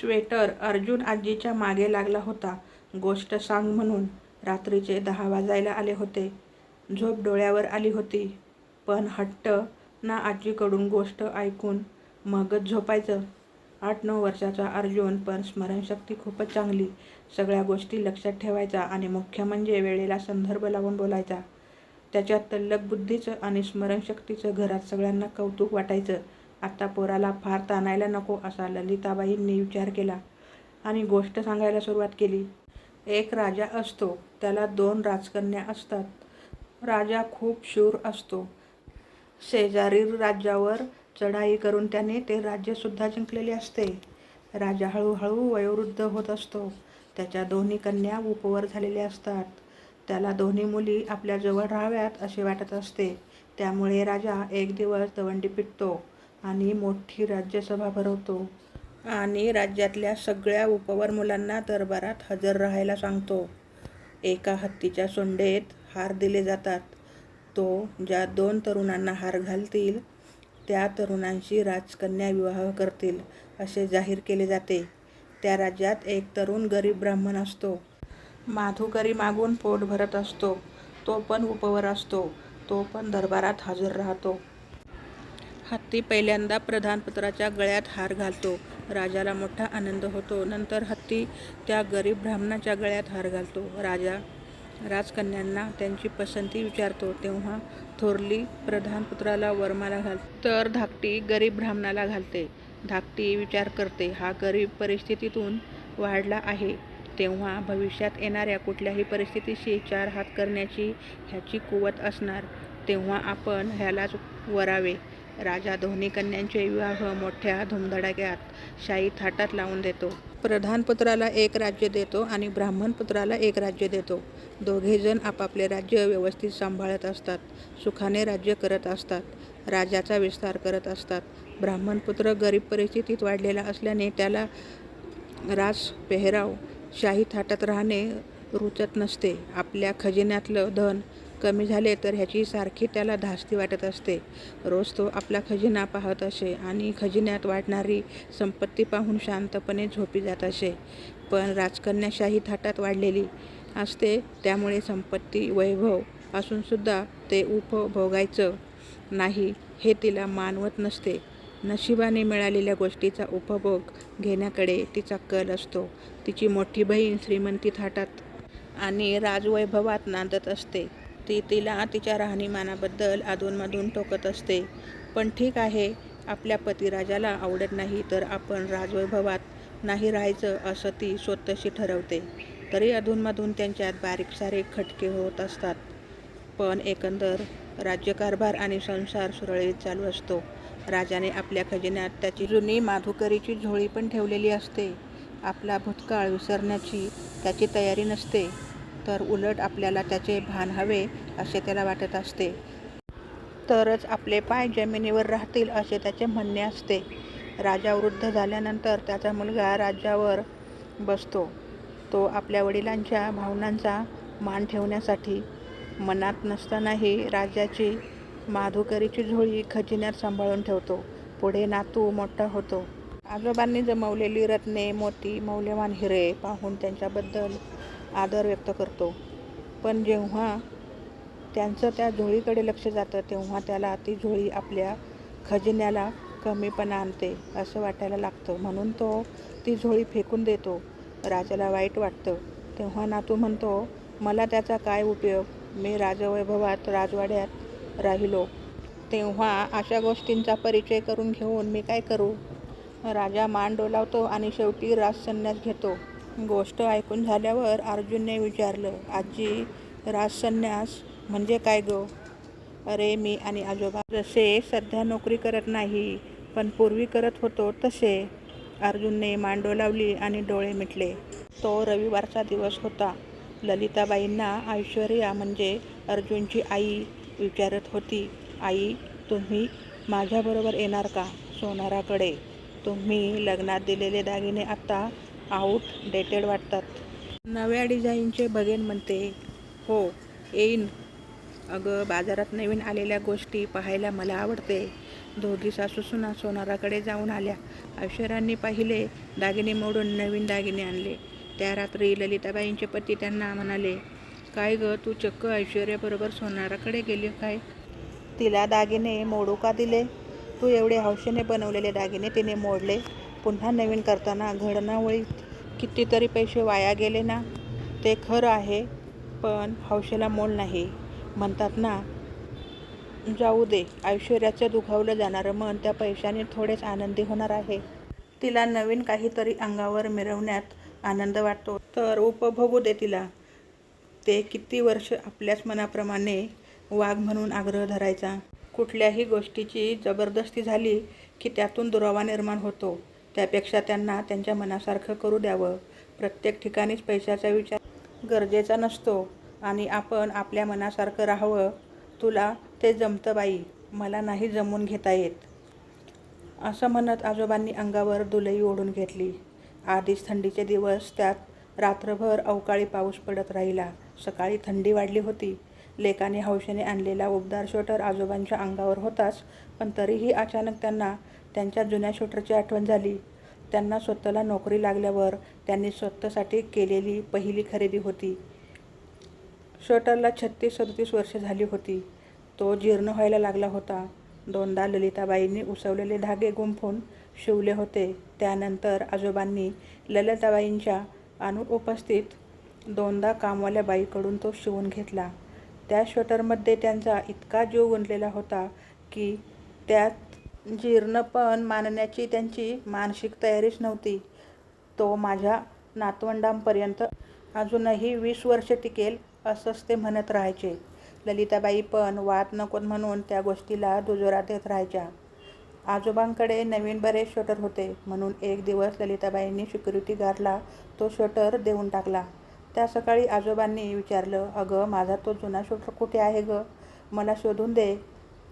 Sweater Arjun आजीच्या मागे लागला होता. गोष्ट सांग म्हणून रात्रीचे दहा वाजायला आले होते. झोप डोळ्यावर आली होती. पण हट्ट ना आजीकडून गोष्ट ऐकून मगच झोपायचं. आठ नऊ वर्षाचा अर्जुन पण स्मरणशक्ती खूपच चांगली. सगळ्या गोष्टी लक्षात ठेवायचा आणि मुख्य म्हणजे वेळेला संदर्भ लावून बोलायचा. त्याच्या तल्लक बुद्धीचं आणि स्मरणशक्तीचं घरात सगळ्यांना कौतुक वाटायचं. आत्ता पोराला फार ताणायला नको असा ललिताबाईंनी विचार केला आणि गोष्ट सांगायला सुरुवात केली. एक राजा असतो त्याला दोन राजकन्या असतात. राजा खूप शूर असतो. शेजारी राज्यावर चढाई करून त्याने ते राज्यसुद्धा जिंकलेले असते. राजा हळूहळू वयोवृद्ध होत असतो. त्याच्या दोन्ही कन्या उपवर झालेल्या असतात. त्याला दोन्ही मुली आपल्याजवळ राहाव्यात असे वाटत असते. त्यामुळे राजा एक दिवस दवंडी पिटतो. आणि मोठी राज्यसभा भरवतो. आणि राज्यातल्या सगळ्या उपवर मुलांना दरबारात हजर राहायला सांगतो. एका हत्तीच्या सोंडेत हार दिले जातात. तो ज्या दोन तरुणांना हार घालतील त्या तरुणांशी राजकन्या विवाह करतील असे जाहीर केले जाते. त्या राज्यात एक तरुण गरीब ब्राह्मण असतो. माधुकरी मागून पोट भरत असतो. तो पण उपवर असतो. तो पण दरबारात हजर राहतो. हत्ती पहिल्यांदा प्रधानपत्राच्या गळ्यात हार घालतो. राजाला मोठा आनंद होतो. नंतर हत्ती त्या गरीब ब्राह्मणाच्या गळ्यात हार घालतो. राजा राजकन्यांना त्यांची पसंती विचारतो. तेव्हा थोरली प्रधानपुत्राला वरमाला घाल तर धाकटी गरीब ब्राह्मणाला घालते. धाकटी विचार करते हा गरीब परिस्थितीतून वाढला आहे. तेव्हा भविष्यात येणाऱ्या कुठल्याही परिस्थितीशी चार हात करण्याची ह्याची कुवत असणार. तेव्हा आपण ह्यालाच वरावे. राजा दोन्ही कन्यांचे विवाह मोठ्या धुमधडाक्यात शाही थाटात लावून देतो. प्रधानपुत्राला एक राज्य देतो आणि ब्राह्मणपुत्राला एक राज्य देतो. दोघेजण आपापले राज्य व्यवस्थित सांभाळत असतात. सुखाने राज्य करत असतात. राजाचा विस्तार करत असतात. ब्राह्मणपुत्र गरीब परिस्थितीत वाढलेला असल्याने त्याला रास पेहराव शाही थाटात राहणे रुचत नसते. आपल्या खजिन्यातलं धन कमी झाले तर ह्याची सारखी त्याला धास्ती वाटत असते. रोज तो आपला खजिना पाहत असे आणि खजिन्यात वाढणारी संपत्ती पाहून शांतपणे झोपी जात असे. पण राजकन्याशाही थाटात वाढलेली असते त्यामुळे संपत्ती वैभव असूनसुद्धा ते उपभोगायचं नाही हे तिला मानवत नसते. नशिबाने मिळालेल्या गोष्टीचा उपभोग घेण्याकडे तिचा कल असतो. तिची मोठी बहीण श्रीमंती थाटात आणि राजवैभवात नांदत असते. ती तिला तिच्या राहणीमानाबद्दल अधूनमधून टोकत असते. पण ठीक आहे आपल्या पतिराजाला आवडत नाही तर आपण राजवैभवात नाही राहायचं असं ती स्वतःशी ठरवते. तरी अधूनमधून त्यांच्यात बारीक सारीक खटके होत असतात. पण एकंदर राज्यकारभार आणि संसार सुरळीत चालू असतो. राजाने आपल्या खजिन्यात त्याची जुनी माधुकरीची झोळी पण ठेवलेली असते. आपला भूतकाळ विसरण्याची त्याची तयारी नसते. तर उलट आपल्याला त्याचे भान हवे असे त्याला वाटत असते. तरच आपले पाय जमिनीवर राहतील असे त्याचे म्हणणे असते. राजा वृद्ध झाल्यानंतर त्याचा मुलगा राज्यावर बसतो. तो आपल्या वडिलांच्या भावनांचा मान ठेवण्यासाठी मनात नसतानाही राजाची माधुकरीची झोळी खजिन्यात सांभाळून ठेवतो. पुढे नातू मोठा होतो. आजोबांनी जमवलेली रत्ने मोती मौल्यवान हिरे पाहून त्यांच्याबद्दल आदर व्यक्त करतो. पण जेव्हा त्यांचं त्या झोळीकडे लक्ष जातं तेव्हा त्याला ती झोळी आपल्या खजिन्याला कमीपणा आणते असं वाटायला लागतं. म्हणून तो ती झोळी फेकून देतो. राजाला वाईट वाटतं. तेव्हा नातू म्हणतो मला त्याचा काय उपयोग? मी राजवैभवात राजवाड्यात राहिलो. तेव्हा अशा गोष्टींचा परिचय करून घेऊन मी काय करू? राजा मान डोलावतो आणि शेवटी राजसन्यास घेतो. गोष्ट ऐकून झाल्यावर अर्जुनने विचारलं आजी राजसन्यास म्हणजे काय गो? अरे मी आणि आजोबा जसे सध्या नोकरी करत नाही पण पूर्वी करत होतो तसे. अर्जुनने मांडो लावली आणि डोळे मिटले. तो रविवारचा दिवस होता. ललिताबाईंना ऐश्वर्या म्हणजे अर्जुनची आई विचारत होती आई तुम्ही माझ्याबरोबर येणार का सोनाराकडे? तुम्ही लग्नात दिलेले दागिने आत्ता आऊट डेटेड वाटतात. नव्या डिझाईनचे बघेन म्हणते. हो येईन. अगं बाजारात नवीन आलेल्या गोष्टी पाहायला मला आवडते. दोघी सासू सुना सोनाराकडे जाऊन आल्या. ऐश्वर्यांनी पाहिले दागिने मोडून नवीन दागिने आणले. त्या रात्री ललिताबाईंचे पती त्यांना म्हणाले काय गं तू चक्क ऐश्वर्याबरोबर सोनाराकडे गेली काय? तिला दागिने मोडू का दिले? तू एवढे हौशेने बनवलेले दागिने तिने मोडले. पुन्हा नवीन करताना घडणावळी कितीतरी पैसे वाया गेले ना ते खरं आहे पण हौशेला मोल नाही. म्हणतात ना जाऊ दे ऐश्वर्याचं दुखावलं जाणारं मन त्या पैशाने थोडेच आनंदी होणार आहे. तिला नवीन काहीतरी अंगावर मिरवण्यात आनंद वाटतो. तर उपभोगू दे तिला. ते किती वर्ष आपल्याच मनाप्रमाणे वाघ म्हणून आग्रह धरायचा. कुठल्याही गोष्टीची जबरदस्ती झाली की त्यातून दुरावा निर्माण होतो. त्यापेक्षा त्यांना त्यांच्या मनासारखं करू द्यावं. प्रत्येक ठिकाणीच पैशाचा विचार गरजेचा नसतो. आणि आपण आपल्या मनासारखं राहावं. तुला ते जमतं बाई. मला नाही जमून घेता येत. असं म्हणत आजोबांनी अंगावर दुलई ओढून घेतली. आधीच थंडीचे दिवस त्यात रात्रभर अवकाळी पाऊस पडत राहिला. सकाळी थंडी वाढली होती. लेकाने हौशेने आणलेला उबदार स्वेटर आजोबांच्या अंगावर होताच पण तरीही अचानक त्यांना त्यांच्या जुन्या शूटरची आठवण झाली. त्यांना स्वतःला नोकरी लागल्यावर त्यांनी स्वतःसाठी केलेली पहिली खरेदी होती. शटरला छत्तीस सदतीस वर्ष झाली होती. तो जीर्ण व्हायला लागला होता. दोनदा ललिताबाईंनी उसवलेले धागे गुंफून शिवले होते. त्यानंतर आजोबांनी ललिताबाईंच्या अनुपस्थित दोनदा कामवाल्या बाईकडून तो शिवून घेतला. त्या स्वेटरमध्ये त्यांचा इतका जीव गुंतलेला होता की त्यात जीर्णपण मानण्याची त्यांची मानसिक तयारीच नव्हती. तो माझ्या नातवंडांपर्यंत अजूनही वीस वर्ष टिकेल असंच ते म्हणत राहायचे. ललिताबाई पण वाद नको म्हणून त्या गोष्टीला दुजोरा देत राहायच्या. आजोबांकडे नवीन बरेच शटर होते म्हणून एक दिवस ललिताबाईंनी सिक्युरिटी गार्डला तो शटर देऊन टाकला. त्या सकाळी आजोबांनी विचारलं अगं माझा तो जुना शटर कुठे आहे गं? मला शोधून दे.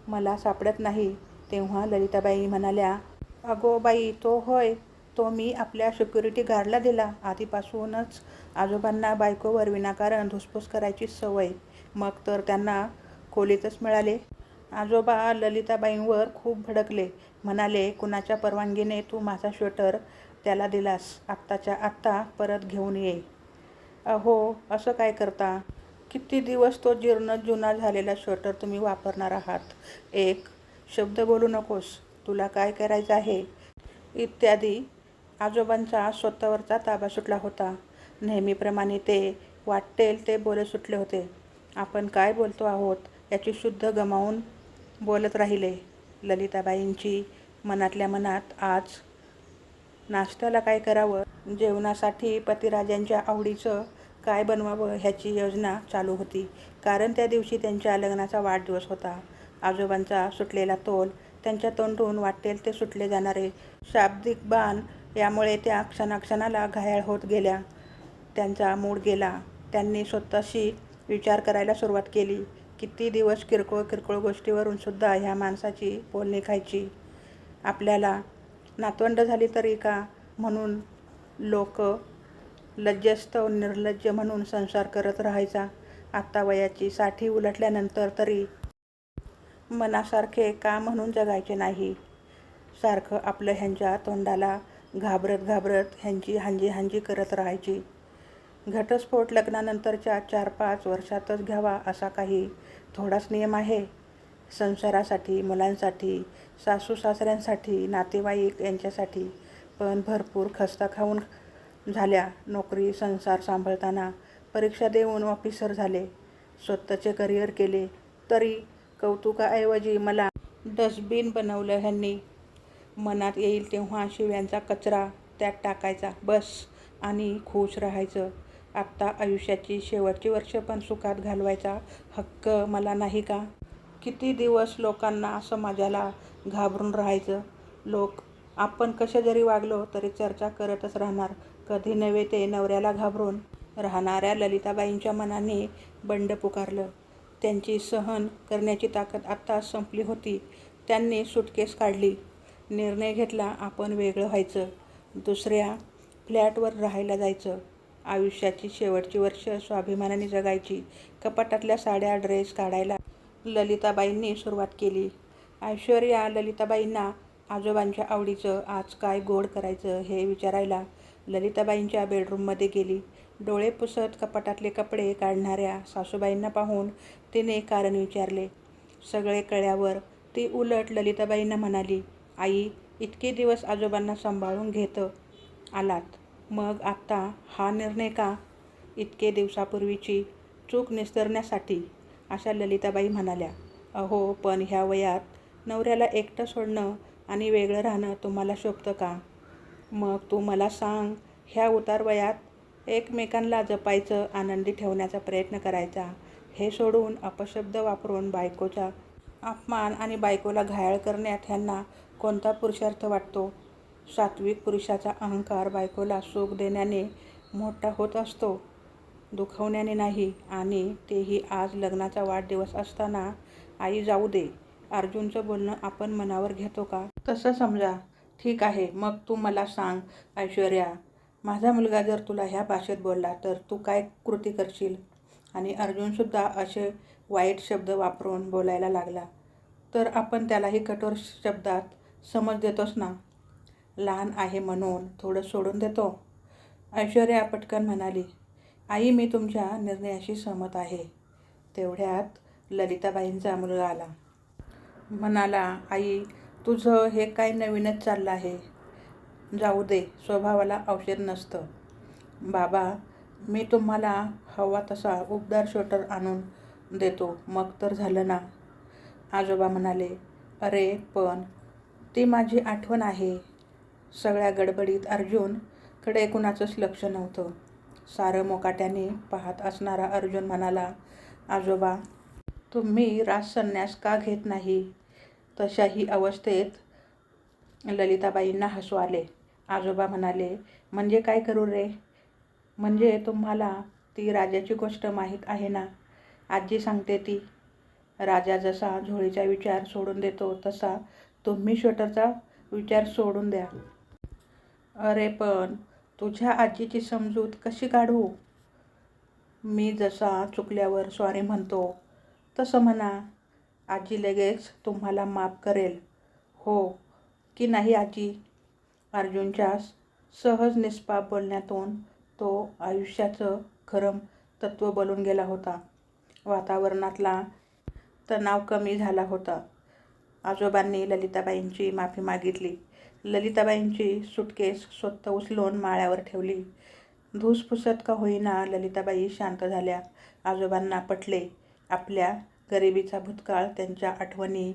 मला सापडत नाही. तेव्हा ललिताबाई म्हणाल्या अगो बाई तो होय. तो मी आपल्या सिक्युरिटी गार्डला दिला. आधीपासूनच आजोबांना बायकोवर विनाकारण धुसफूस करायची सवय. मग तर त्यांना खोलीतच मिळाले. आजोबा ललिताबाईंवर खूप भडकले. म्हणाले कुणाच्या परवानगीने तू माझा स्वेटर त्याला दिलास? आत्ताच्या आत्ता परत घेऊन ये. अहो असं काय करता? किती दिवस तो जीर्ण जुना झालेला स्वेटर तुम्ही वापरणार आहात? एक शब्द बोलू नकोस तुला काय करायचं आहे? इत्यादी. आजोबांचा स्वतःवरचा ताबा सुटला होता. नेहमीप्रमाणे ते वाटेल ते बोलत सुटले होते. आपण काय बोलतो आहोत याची शुद्ध गमावून बोलत राहिले. ललिताबाईंची मनातल्या मनात आज नाश्त्याला काय करावं? जेवणासाठी पतिराजांच्या आवडीचं काय बनवावं ह्याची योजना चालू होती. कारण त्या दिवशी त्यांच्या लग्नाचा वाढदिवस होता. आजोबांचा सुटलेला तोल त्यांच्या तोंडून वाटेल ते सुटले जाणारे शाब्दिक बाण यामुळे त्या क्षणाक्षणाला घायाळ होत गेल्या. त्यांचा मूड गेला. त्यांनी स्वतःशी विचार करायला सुरुवात केली. किती दिवस किरकोळ किरकोळ गोष्टीवरून सुद्धा ह्या माणसाची बोलणी खायची आपल्याला नातवंड झाली तरी का? म्हणून लोक लज्जस्तव निर्लज्ज म्हणून संसार करत राहायचा. आत्ता वयाची साठी उलटल्यानंतर तरी मनासारखे का म्हणून जगायचे नाही? सारखं आपलं ह्यांच्या तोंडाला घाबरत घाबरत ह्यांची हांजी हांजी करत राहायची. घटस्फोट लग्नानंतरच्या चार पाच वर्षातच घ्यावा असा काही थोडाच नियम आहे? संसारासाठी मुलांसाठी सासू सासऱ्यांसाठी नातेवाईक यांच्यासाठी पण भरपूर खस्ता खाऊन झाल्या नोकरी संसार सांभाळताना परीक्षा देऊन ऑफिसर झाले स्वतःचे करिअर केले तरी कौतुकाऐवजी मला डस्टबिन बनवलं ह्यांनी. मनात येईल तेव्हा शिव्यांचा कचरा त्यात टाकायचा. बस. आणि खुश राहायचं. आत्ता आयुष्याची शेवटची वर्ष पण सुखात घालवायचा हक्क मला नाही का? किती दिवस लोकांना समाजाला घाबरून राहायचं? लोक आपण कसे जरी वागलो तरी चर्चा करतच राहणार. कधी नव्हे ते नवऱ्याला घाबरून. राहणाऱ्या ललिताबाईंच्या मनाने बंड पुकारलं. त्यांची सहन करण्याची ताकद आत्ता संपली होती. त्यांनी सुटकेस काढली. निर्णय घेतला आपण वेगळं व्हायचं. दुसऱ्या फ्लॅटवर राहायला जायचं. आयुष्याची शेवटची वर्ष स्वाभिमानाने जगायची. कपाटातल्या साड्या ड्रेस काढायला ललिताबाईंनी सुरुवात केली. ऐश्वर्या ललिताबाईंना आजोबांच्या आवडीचं आज काय गोड करायचं हे विचारायला ललिताबाईंच्या बेडरूममध्ये गेली. डोळे पुसत कपाटातले कपडे काढणाऱ्या सासूबाईंना पाहून तिने कारण विचारले. सगळे कळल्यावर ती उलट ललिताबाईंना म्हणाली आई इतके दिवस आजोबांना सांभाळून घेत आलात. मग आत्ता हा निर्णय का? इतके दिवसापूर्वीची चूक निस्तरण्यासाठी अशा ललिताबाई म्हणाल्या. अहो पण ह्या वयात नवऱ्याला एकटं सोडणं आणि वेगळं राहणं तुम्हाला शोभतं का? मग तू मला सांग ह्या उतार वयात एकमेकांना जपायचं आनंदी ठेवण्याचा प्रयत्न करायचा हे सोडून अपशब्द वापरून बायकोचा अपमान आणि बायकोला घायाळ करण्यात ह्यांना कोणता पुरुषार्थ वाटतो? सात्विक पुरुषाचा अहंकार बायकोला सुख देण्याने मोठा होत असतो दुखवण्याने नाही आणि तेही आज लग्नाचा वाढदिवस असताना आई जाऊ दे अर्जुनचं बोलणं आपण मनावर घेतो का? तसं समजा. ठीक आहे मग तू मला सांग ऐश्वर्या. माझा मुलगा जर तुला ह्या भाषेत बोलला तर तू काय कृती करशील? आणि अर्जुनसुद्धा असे वाईट शब्द वापरून बोलायला लागला. तर आपण त्यालाही कठोर शब्दात समज देतोच ना? लहान आहे म्हणून थोडं सोडून देतो? ऐश्वर्या पटकन म्हणाली आई मी तुमच्या निर्णयाशी सहमत आहे. तेवढ्यात ललिताबाईंचा मुलगा आला. म्हणाला आई तुझं हे काय नवीनच चाललं आहे? जाऊ दे स्वभावाला औषध नसतं. बाबा मी तुम्हाला हवा तसा उबदार स्वेटर आणून देतो. मग तर झालं ना? आजोबा म्हणाले अरे पण ती माझी आठवण आहे. सगळ्या गडबडीत अर्जुनकडे कुणाचंच लक्ष नव्हतं. सारं मोकाट्याने पाहत असणारा अर्जुन म्हणाला आजोबा तुम्ही राजसन्यास का घेत नाही? तशाही अवस्थेत ललिताबाईंना हसू आले. आजोबा म्हणाले म्हणजे काय करू रे? म्हणजे तुम्हाला ती राजाची गोष्ट माहीत आहे ना? आजी सांगते ती. राजा जसा झोळीचा विचार सोडून देतो तसा तुम्ही श्वेटरचा विचार सोडून द्या. अरे पण तुझ्या आजीची समजूत कशी काढू? मी जसा चुकल्यावर सॉरी म्हणतो तसं म्हणा. आजी लगेच तुम्हाला माफ करेल. हो की नाही आजी? अर्जुनच्या सहज निष्पाप बोलण्यातून तो आयुष्याचं खरं तत्त्व बोलून गेला होता. वातावरणातला तणाव कमी झाला होता. आजोबांनी ललिताबाईंची माफी मागितली. ललिताबाईंची सुटकेस स्वतः उचलून माळ्यावर ठेवली. धूसफुसत का होईना ललिताबाई शांत झाल्या. आजोबांना पटले आपल्या गरिबीचा भूतकाळ त्यांच्या आठवणी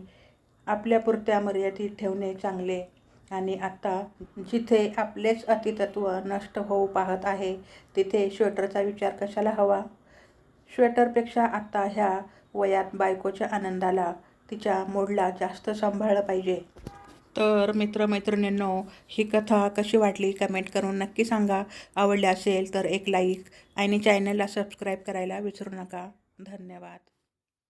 आपल्यापुरत्या मर्यादित ठेवणे चांगले. आणि आता जिथे आपलेच अतितत्व नष्ट होऊ पाहत आहे तिथे श्वेटरचा विचार कशाला हवा? श्वेटरपेक्षा आत्ता ह्या वयात बायकोच्या आनंदाला तिच्या मूडला जास्त सांभाळलं पाहिजे. तर मित्रमैत्रिणींनो ही कथा कशी वाटली कमेंट करून नक्की सांगा. आवडली असेल तर एक लाईक आणि चॅनलला सबस्क्राईब करायला विसरू नका. धन्यवाद.